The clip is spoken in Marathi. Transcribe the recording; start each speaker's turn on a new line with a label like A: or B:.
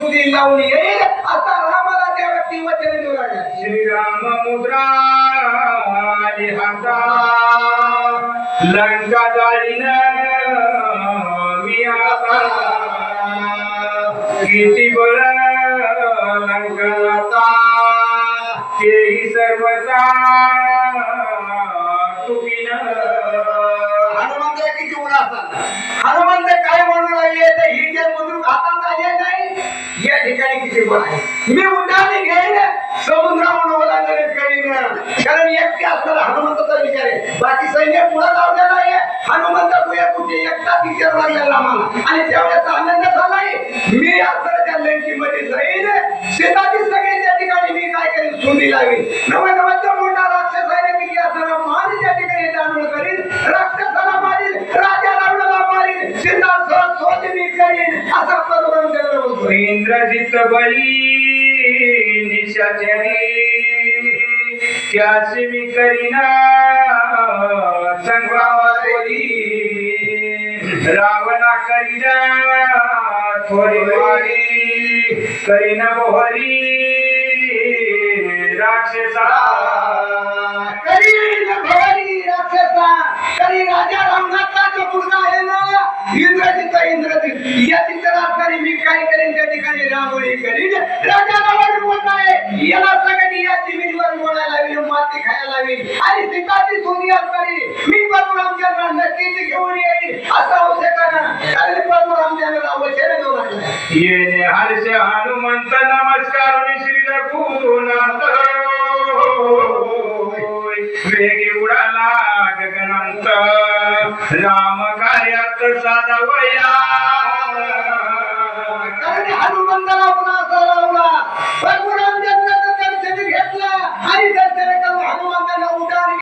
A: तुझी लावून येईल. आता रामाला त्या व्यक्ती वचन देऊ लागला
B: श्रीराम मुद्रा हाता लंका जाईन मी आता. किती बळ लंका तेही सर्वचा
A: चुकीनं या आहे. मी उड्डाणे घेईन समुद्रावरून ओलांडणे करीन कारण एकटे असताना हनुमंताचा विचार आहे. बाकी सैन्य पुढे लावलेला आहे हनुमंत कुया कुठे एकटा विचार लागलेला आम्हाला. आणि त्यावेळेस आनंद झालाय. मी असताना त्या लंकीमध्ये जाईन. शेताची सगळी त्या ठिकाणी मी काय करेन? सुंदी लावीन. नवा
B: इंद्रजित बळी निशाचरी त्याची मी करीना संग्रामावरी रावणा करीना थोडी वारी. करीना बोहरी राक्षसा.
A: करी बोहरी राक्षसा. करी राजा रामनाथचा या चित्रात मी काय करेन? त्या ठिकाणी रांगोळी करीन. राजा रावण बोलत आहे याला सगळी या जमिनीवर बोलायला लावीन माती खायला लावीन. आणि सीताची सोनी असणारी मी परशुरामचंद्र नक्कीच घेऊन येईल असं आवश्यक आहे ना कारण परशुरामचंद्र वचन
B: येणे हर्ष हनुमंत नमस्कार. श्री रघुनाथ वेगी उडा राम कार्यात साधा वया